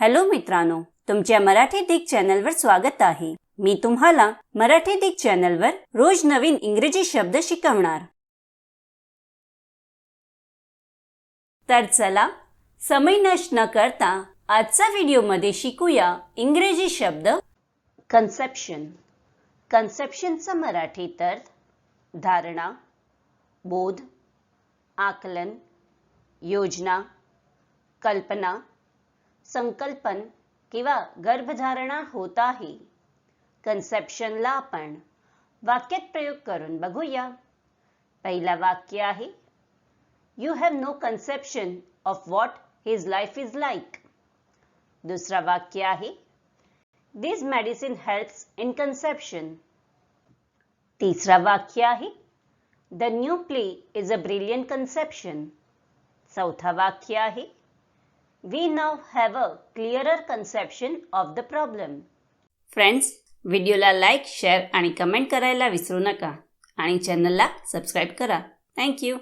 Hello मित्रांनो तुमच्या मराठी दिग चॅनलवर स्वागत आहे. मी तुम्हाला मराठी दिग चॅनलवर रोज नवीन इंग्रजी शब्द शिकवणार. तर चला समय नष्ट न करता आजचा व्हिडिओमध्ये शिकूया इंग्रजी शब्द कन्सेप्शन कन्सेप्शनचा मराठी तर धारणा बोध आकलन योजना कल्पना संकल्पन किंवा गर्भधारणा होत आहे कन्सेप्शनला आपण वाक्यात प्रयोग करून बघूया. पहिला वाक्य आहे you have no conception of what his life is like दुसरा वाक्य आहे this medicine helps in conception तिसरा वाक्य आहे the new play is a brilliant conception चौथा वाक्य आहे we now have a clearer conception of the problem friends व्हिडिओला लाईक शेअर आणि कमेंट करायला विसरू नका. आणि चॅनलला सबस्क्राईब करा. थँक्यू